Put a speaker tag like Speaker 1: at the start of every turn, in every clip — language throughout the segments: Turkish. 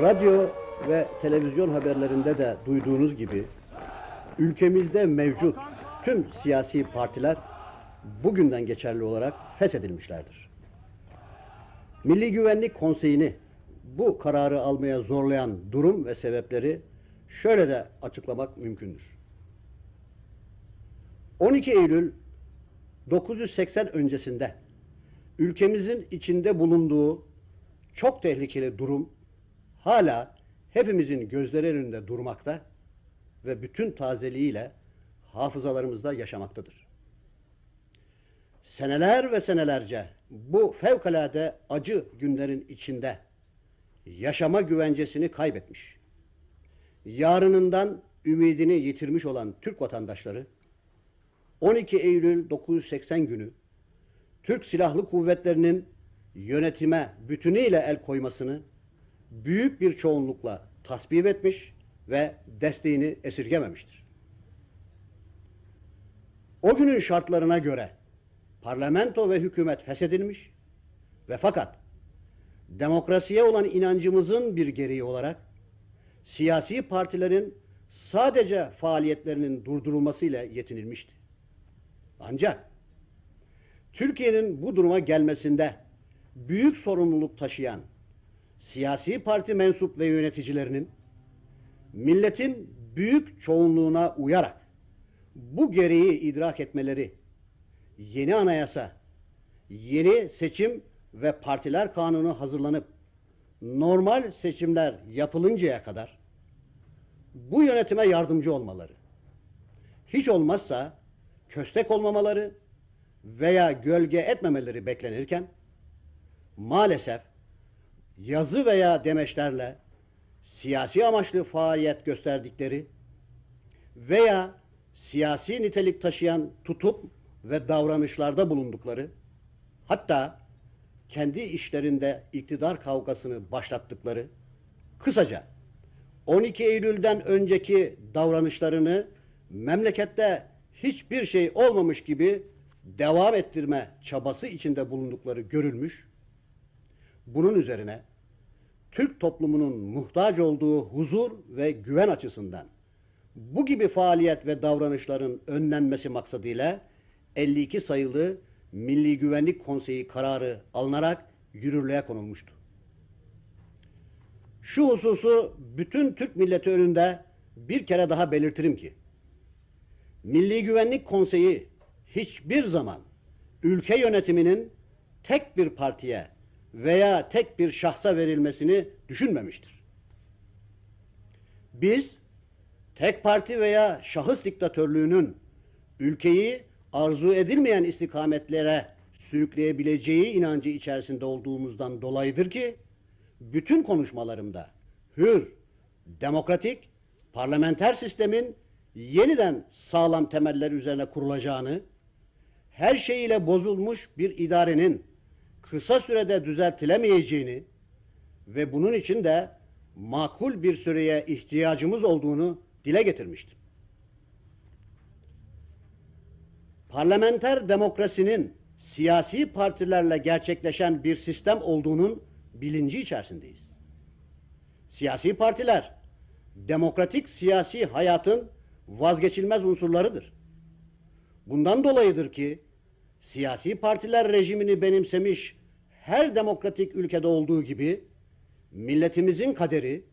Speaker 1: Radyo ve televizyon haberlerinde de duyduğunuz gibi ülkemizde mevcut tüm siyasi partiler bugünden geçerli olarak feshedilmişlerdir. Milli Güvenlik Konseyi'ni bu kararı almaya zorlayan durum ve sebepleri şöyle de açıklamak mümkündür. 12 Eylül 980 öncesinde ülkemizin içinde bulunduğu çok tehlikeli durum hala hepimizin gözleri önünde durmakta ve bütün tazeliğiyle hafızalarımızda yaşamaktadır. Seneler ve senelerce bu fevkalade acı günlerin içinde yaşama güvencesini kaybetmiş, yarınından ümidini yitirmiş olan Türk vatandaşları 12 Eylül 980 günü Türk Silahlı Kuvvetleri'nin yönetime bütünüyle el koymasını büyük bir çoğunlukla tasvip etmiş ve desteğini esirgememiştir. O günün şartlarına göre parlamento ve hükümet feshedilmiş ve fakat demokrasiye olan inancımızın bir gereği olarak siyasi partilerin sadece faaliyetlerinin durdurulmasıyla yetinilmişti. Ancak Türkiye'nin bu duruma gelmesinde büyük sorumluluk taşıyan siyasi parti mensup ve yöneticilerinin milletin büyük çoğunluğuna uyarak bu gereği idrak etmeleri, yeni anayasa, yeni seçim ve partiler kanunu hazırlanıp normal seçimler yapılıncaya kadar bu yönetime yardımcı olmaları, hiç olmazsa köstek olmamaları veya gölge etmemeleri beklenirken maalesef yazı veya demeçlerle siyasi amaçlı faaliyet gösterdikleri veya siyasi nitelik taşıyan tutup ve davranışlarda bulundukları hatta kendi işlerinde iktidar kavgasını başlattıkları kısaca 12 Eylül'den önceki davranışlarını memlekette hiçbir şey olmamış gibi devam ettirme çabası içinde bulundukları görülmüş. Bunun üzerine Türk toplumunun muhtaç olduğu huzur ve güven açısından bu gibi faaliyet ve davranışların önlenmesi maksadıyla 52 sayılı Milli Güvenlik Konseyi kararı alınarak yürürlüğe konulmuştu. Şu hususu bütün Türk milleti önünde bir kere daha belirtirim ki Milli Güvenlik Konseyi hiçbir zaman ülke yönetiminin tek bir partiye veya tek bir şahsa verilmesini düşünmemiştir. Biz tek parti veya şahıs diktatörlüğünün ülkeyi arzu edilmeyen istikametlere sürükleyebileceği inancı içerisinde olduğumuzdan dolayıdır ki bütün konuşmalarımda hür, demokratik, parlamenter sistemin yeniden sağlam temeller üzerine kurulacağını, her şeyiyle bozulmuş bir idarenin kısa sürede düzeltilemeyeceğini ve bunun için de makul bir süreye ihtiyacımız olduğunu dile getirmiştim. Parlamenter demokrasinin siyasi partilerle gerçekleşen bir sistem olduğunun bilinci içerisindeyiz. Siyasi partiler demokratik siyasi hayatın vazgeçilmez unsurlarıdır. Bundan dolayıdır ki siyasi partiler rejimini benimsemiş her demokratik ülkede olduğu gibi milletimizin kaderi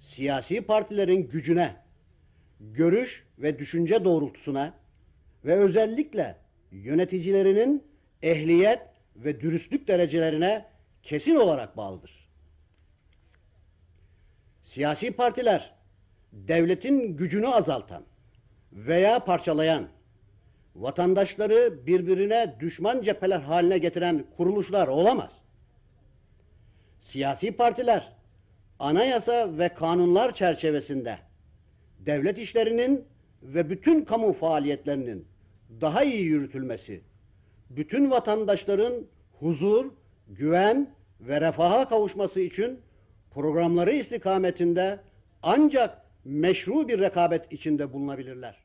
Speaker 1: siyasi partilerin gücüne, görüş ve düşünce doğrultusuna ve özellikle yöneticilerinin ehliyet ve dürüstlük derecelerine kesin olarak bağlıdır. Siyasi partiler devletin gücünü azaltan veya parçalayan, vatandaşları birbirine düşman cepheler haline getiren kuruluşlar olamaz. Siyasi partiler anayasa ve kanunlar çerçevesinde devlet işlerinin ve bütün kamu faaliyetlerinin daha iyi yürütülmesi, bütün vatandaşların huzur, güven ve refaha kavuşması için programları istikametinde ancak meşru bir rekabet içinde bulunabilirler.